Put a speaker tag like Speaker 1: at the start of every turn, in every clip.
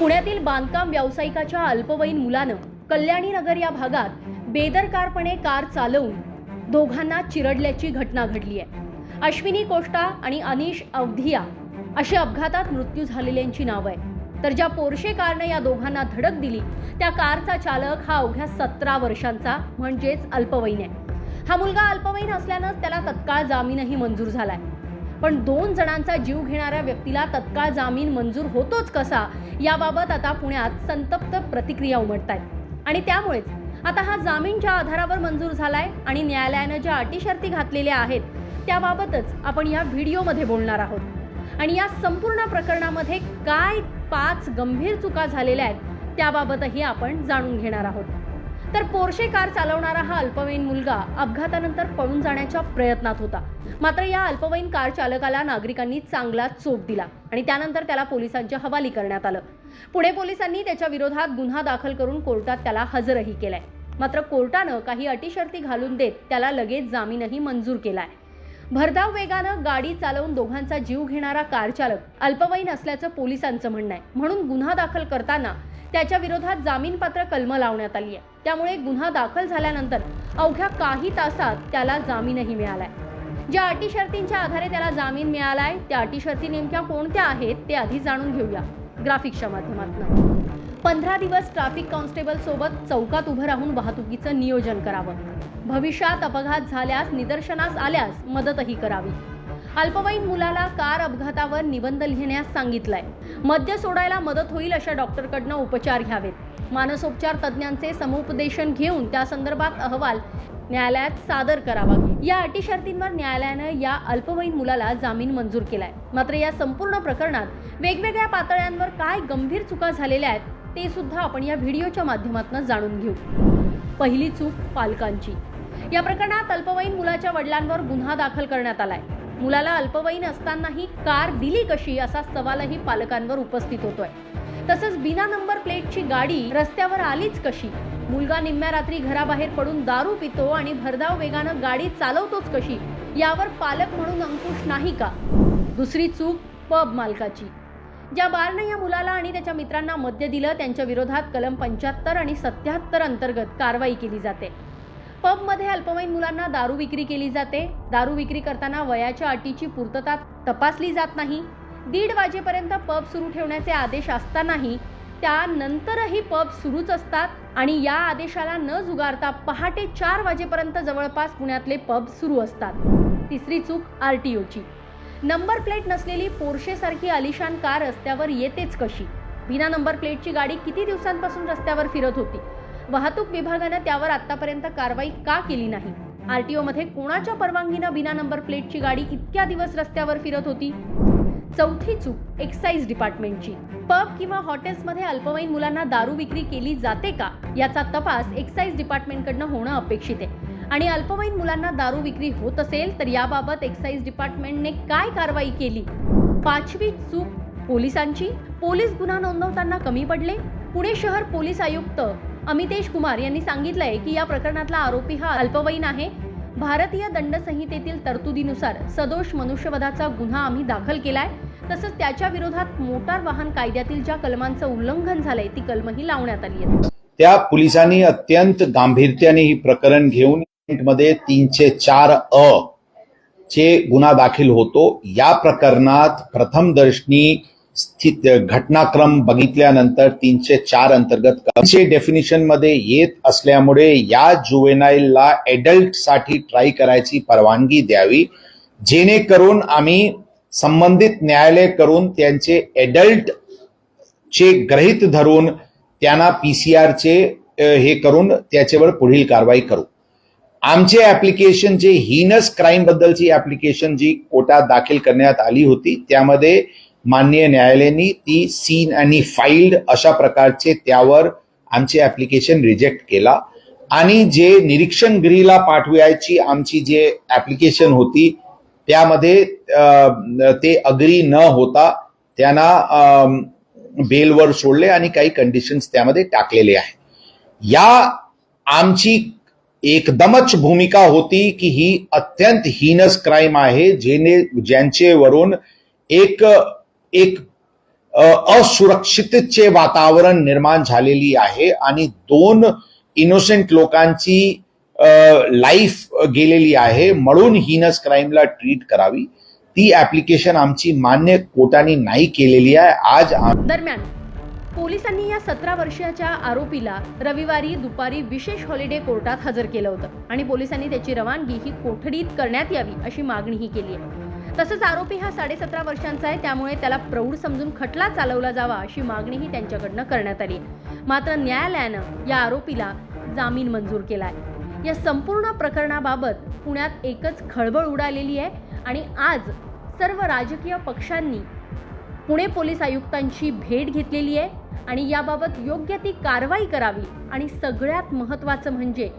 Speaker 1: पुण्यातील बांधकाम व्यावसायिकाच्या अल्पवयीन मुलानं कल्याणी नगर या भागात बेदरकारपणे कार चालवून दोघांना चिरडल्याची घटना घडली आहे. अश्विनी कोष्टा आणि अनिश अवधिया अशी अपघातात मृत्यू झालेल्यांची नावं आहे तर ज्या पोर्शे कारनं या दोघांना धडक दिली त्या कारचा चालक हा अवघ्या सतरा वर्षांचा म्हणजेच अल्पवयीन आहे. हा मुलगा अल्पवयीन असल्यानं त्याला तत्काळ जामीनही मंजूर झालाय. पण दोन जणांचा जीव घेणाऱ्या व्यक्तीला तत्काळ जामीन मंजूर होतोच कसा? याबाबत आता पुण्यात संतप्त प्रतिक्रिया उमटत आहेत आणि त्यामुळेच आता हा जामीन ज्या आधारावर मंजूर झालाय आणि न्यायालयानं ज्या अटी शर्ती घातलेल्या आहेत त्याबाबतच आपण या व्हिडिओमध्ये बोलणार आहोत. आणि या संपूर्ण प्रकरणामध्ये काय पाच गंभीर चुका झालेल्या आहेत त्याबाबतही आपण जाणून घेणार आहोत. तर पोर्शे कार चालवणारा हा अल्पवयीन मुलगा अपघातानंतर पळून जाण्याच्या प्रयत्नात होता. मात्र या अल्पवयीन कार चालकाला नागरिकांनी चांगला चोप दिला आणि त्यानंतर त्याला पोलिसांच्या हवाली करण्यात आलं. पुणे पोलिसांनी त्याच्या विरोधात गुन्हा दाखल करून कोर्टात त्याला हजरही केलाय. मात्र कोर्टानं काही अटीशर्ती घालून देत त्याला लगेच जामीनही मंजूर केलाय. भरधाव वेगानं गाडी चालवून दोघांचा जीव घेणारा कार चालक अल्पवयीन असल्याचं पोलिसांचं म्हणणं आहे. म्हणून गुन्हा दाखल करताना त्याच्या विरोधात जामीनपात्र कलम लावण्यात आली आहे त्यामुळे गुन्हा दाखल झाल्यानंतर अवघ्या काही तासात त्याला जामीनही मिळालाय. ज्या अटी शर्तींच्या आधारे त्याला जामीन मिळालाय त्या अटी शर्ती नेमक्या कोणत्या आहेत ते आधी जाणून घेऊया ग्राफिक्सच्या माध्यमातून. पंधरा दिवस ट्रॅफिक कॉन्स्टेबल सोबत चौकात उभं राहून वाहतुकीचं नियोजन करावं. भविष्यात अपघात झाल्यास निदर्शनास आल्यास मदतही करावी. अल्पवयीन मुलाला कार अपघातावर निबंध लिहिण्यास सांगितलंय. मद्य सोडायला मदत होईल अशा डॉक्टरकडनं उपचार घ्यावेत. मानसोपचार तज्ज्ञांचे समुपदेशन घेऊन त्या संदर्भात अहवाल न्यायालयात सादर करावा. या अटी शर्तींवर न्यायालयानं या अल्पवयीन मुलाला जामीन मंजूर केलाय. मात्र या संपूर्ण प्रकरणात वेगवेगळ्या पातळ्यांवर काय गंभीर चुका झालेल्या आहेत ते सुद्धा आपण या व्हिडिओच्या माध्यमातून जाणून घेऊ. पहिली चूक पालकांची. या प्रकरणात अल्पवयीन मुलाच्या वडिलांवर गुन्हा दाखल करण्यात आलाय. मुलाला अल्पवयीन असतानाही कार दिली कशी असा सवालही पालकांवर उपस्थित होतोय. तसंच बिना नंबर प्लेटची गाडी रस्त्यावर आलीच कशी? मुलगा निम्म्या रात्री घराबाहेर पडून दारू पितो आणि भरधाव वेगानं गाडी चालवतोच कशी? यावर पालक म्हणून अंकुश नाही का? दुसरी चूक पब मालकाची. ज्या बारनं या मुलाला आणि त्याच्या मित्रांना मद्य दिलं त्यांच्या विरोधात कलम पंच्याहत्तर आणि सत्याहत्तर अंतर्गत कारवाई केली जाते. पबमध्ये अल्पवयीन मुलांना दारू विक्री केली जाते. दारू विक्री करताना वयाच्या अटीची पूर्तता तपासली जात नाही. दीड वाजेपर्यंत पब सुरू ठेवण्याचे आदेश असतानाही त्यानंतरही पब सुरूच असतात आणि या आदेशाला न जुगारता पहाटे चार वाजेपर्यंत जवळपास पुण्यातले पब सुरू असतात. तिसरी चूक आर टी ओची नंबर प्लेट नसलेली पोर्शेसारखी अलिशान आलिशान कार रस्त्यावर येतेच कशी? बिना नंबर प्लेटची गाडी किती दिवसांपासून रस्त्यावर फिरत होती? वाहतूक विभागानं त्यावर आतापर्यंत कारवाई का केली नाही? आरटीओ मध्ये कोणाच्या परवानगीनं बिना नंबर प्लेटची गाडी इतक्या दिवस रस्त्यावर फिरत होती? चौथी चूक एक्साईज डिपार्टमेंटची पब किंवा हॉटेल्समध्ये अल्पवयीन मुलांना दारू विक्री केली जाते का? याचा तपास एक्साईज डिपार्टमेंटकडनं होणं अपेक्षित आहे. आणि अल्पवयीन मुलांना दारू विक्री होत असेल तर याबाबत एक्साईज डिपार्टमेंटने काय कारवाई केली? पाचवी चूक पोलिसांची. पोलीस गुन्हा नोंदवताना कमी पडले. पुणे शहर पोलीस आयुक्त अमितेश कुमार यांनी सांगितलंय की या प्रकरणातला आरोपी हा अल्पवयीन आहे. भारतीय दंड संहितेतील तरतुदीनुसार सदोष मनुष्यवधाचा गुन्हा आम्ही दाखल केलाय. तसंच त्याच्या विरोधात मोटार वाहन कायद्यातील ज्या कलमांचं उल्लंघन झालंय ती कलमही लावण्यात आली आहे
Speaker 2: त्या पोलिसांनी अत्यंत गांभीर्याने ही प्रकरण घेऊन मध्ये तीनशे चार अ चे गुन्हा दाखल होतो. या प्रकरणात प्रथम दर्शनी स्थित घटनाक्रम बघितल्यानंतर तीनशे चार अंतर्गत डेफिनेशन डेफिनिशनमध्ये येत असल्यामुळे या जुवेनाईलला एडल्टसाठी ट्राय करायची परवानगी द्यावी. जेणेकरून आम्ही संबंधित न्यायालय करून त्यांचे एडल्ट चे ग्रहित धरून त्यांना पीसीआरचे हे करून त्याच्यावर पुढील कारवाई करू. आमचे ऍप्लिकेशन जे हिनस क्राईम बद्दलची ऍप्लिकेशन जी कोर्टात दाखल करण्यात आली होती त्यामध्ये माननीय न्यायालयाने ती सीन आणि फाईल्ड अशा प्रकारचे त्यावर आमचे ऍप्लिकेशन रिजेक्ट केला. आणि जे निरीक्षण गृहीला पाठवायची आमची जे ऍप्लिकेशन होती त्यामध्ये ते अग्री न होता त्यांना बेलवर सोडले आणि काही कंडिशन्स त्यामध्ये टाकलेले आहे. या आमची एकदमच भूमिका होती की ही अत्यंत हीनस क्राईम आहे जेने ज्यांचे वरून एक एक असुरक्षितचे वातावरण निर्माण झालेली आहे आणि दोन इनोसेंट लोकांची लाईफ गेलेली आहे. म्हणून हिनस क्राईमला ट्रीट करावी. ती ऍप्लिकेशन आमची मान्य कोर्टाने नाही केलेली आहे. आज
Speaker 1: दरम्यान पोलिसांनी या सतरा वर्षाच्या आरोपीला रविवारी दुपारी विशेष हॉलिडे कोर्टात हजर केलं होतं आणि पोलिसांनी त्याची रवानगी ही कोठडीत करण्यात यावी अशी मागणीही केली आहे. तसंच आरोपी हा साडेसतरा वर्षांचा आहे. त्यामुळे त्याला प्रौढ समजून खटला चालवला जावा अशी मागणीही त्यांच्याकडनं करण्यात आली. आहे मात्र न्यायालयानं या आरोपीला जामीन मंजूर केलाय. या संपूर्ण प्रकरणाबाबत पुण्यात एकच खळबळ उडालेली आहे आणि आज सर्व राजकीय पक्षांनी पुणे पोलीस आयुक्तांची भेट घेतलेली आहे. आणि याबाबत योग्य ती कारवाई करावी आणि सगळ्यात महत्त्वाचं म्हणजे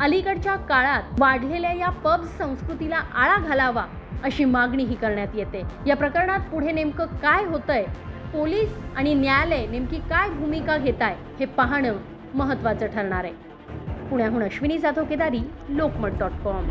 Speaker 1: अलीकडच्या काळात वाढलेल्या या पब संस्कृतीला आळा घालावा अशी मागणीही करण्यात येते. या प्रकरणात पुढे नेमकं काय होतंय? पोलीस आणि न्यायालय नेमकी काय भूमिका घेत आहे हे पाहणं महत्त्वाचं ठरणार आहे. पुण्याहून अश्विनी जाधव केदारी लोकमत डॉट कॉम.